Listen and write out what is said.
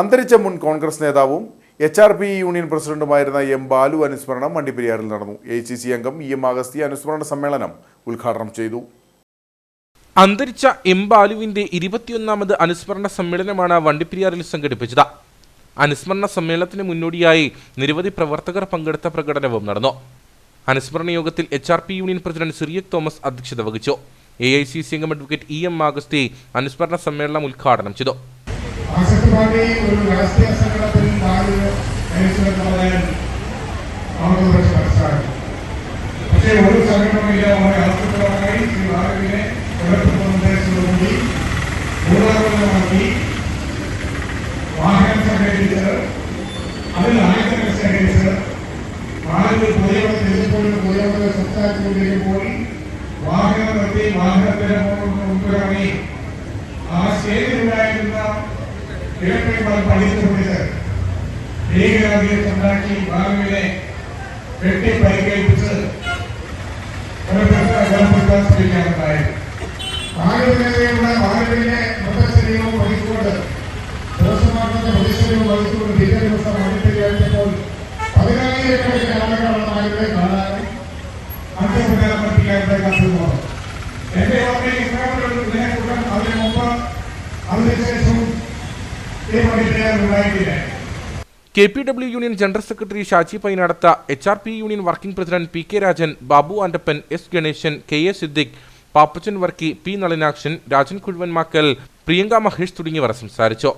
അന്തരിച്ച മുൻ കോൺഗ്രസ് നേതാവും എച്ച് ആർ പി യൂണിയൻ പ്രസിഡന്റുമായിരുന്ന എം ബാലു അനുസ്മരണം വണ്ടിപ്പെരിയാറിൽ നടന്നു. എ സി സി അംഗം ഇ എം അഗസ്തി അനുസ്മരണ സമ്മേളനം ഉദ്ഘാടനം ചെയ്തു. അന്തരിച്ച എം ബാലുവിന്റെ ഇരുപത്തിയൊന്നാമത് അനുസ്മരണ സമ്മേളനമാണ് വണ്ടിപ്പെരിയാറിൽ സംഘടിപ്പിച്ചത്. അനുസ്മരണ സമ്മേളനത്തിന് മുന്നോടിയായി നിരവധി പ്രവർത്തകർ പങ്കെടുത്ത പ്രകടനവും നടന്നു. അനുസ്മരണ യോഗത്തിൽ H R P union president Cyriac Thomas അധ്യക്ഷത വഹിച്ചു. എ ഐ സി സി അംഗം അഡ്വക്കേറ്റ് ഇ എം ആഗസ്തി അനുസ്മരണ സമ്മേളനം ഉദ്ഘാടനം ചെയ്തു. മാർക്സിസ്റ്റ് ഒരു രാഷ്ട്രീയ സംഘടനത്തിൽ നാല് നയിച്ചുവെന്ന് പറയാൻ നമുക്ക് കുറച്ച് മനസ്സിലാക്കി പക്ഷേ ഒരു സംഘടനയില്ല അവരെ ആസൂത്രണമായി ബാലുവിനെ കൊലപ്പെടുത്തുന്ന ഉദ്ദേശത്തോടുകൂടി ഭൂതാപൂർണമാക്കി വാഹനം സംഘടിപ്പിച്ച് അതിൽ ആയുധങ്ങൾ ശേഖരിച്ച് ബാലുവിൽ പൊതുയോഗത്തിൽ എത്തിപ്പോഴും പൊതുയോഗത്തിൽ സംസാരിച്ചുകൊണ്ടിരിക്കുമ്പോൾ വാഹനം നിർത്തി വാഹനത്തിന് മുമ്പിറങ്ങി ആ സ്റ്റേജിലുണ്ടായിരുന്ന ഇലക്ട്രിക് പഠിച്ചുകൊണ്ടിട്ട് ഭീകരവാദിയെ ഉണ്ടാക്കി ബാലുവിനെ വെട്ടി പരിക്കേൽപ്പിച്ച് കൊലപ്പെടുത്താൻ കൊലപ്പെടുത്താൻ ശ്രമിക്കാനുണ്ടായി ബാലുവിനെതിരെയുള്ള ബാലുവിനെ മൃതശരീരവും വഹിച്ചുകൊണ്ട് പോസ്റ്റ്മോർട്ടത്തിന്റെ പ്രതിശരീരവും വഹിച്ചുകൊണ്ട് പിറ്റേ ദിവസം അടുത്തേക്ക് പതിനായിരക്കണക്കിന് ആളുകളാണ് ബാലുവിനെ കാണാനും അന്ത്യപ്രകാരം പറ്റിക്കാരുടെ കാത്തുപോകുന്നത് എന്റെ ഓർമ്മയിൽ ഇസ്ലാമിലുള്ള ഇതിനെക്കുറിച്ച് അതിന് മുമ്പ് അതിനുശേഷം ഈ പഠിപ്പിക്കാൻ ഉണ്ടായിട്ടില്ല K P W union general secretary Shaji Painadath H R P union working president P K Rajan Babu Andappan S Ganeshan K A Siddique Pappachan Varkey P Nalinakshan Rajan Kuzhuvanmakkal Priyanka Mahesh തുടങ്ങിയവർ സംസാരിച്ചു.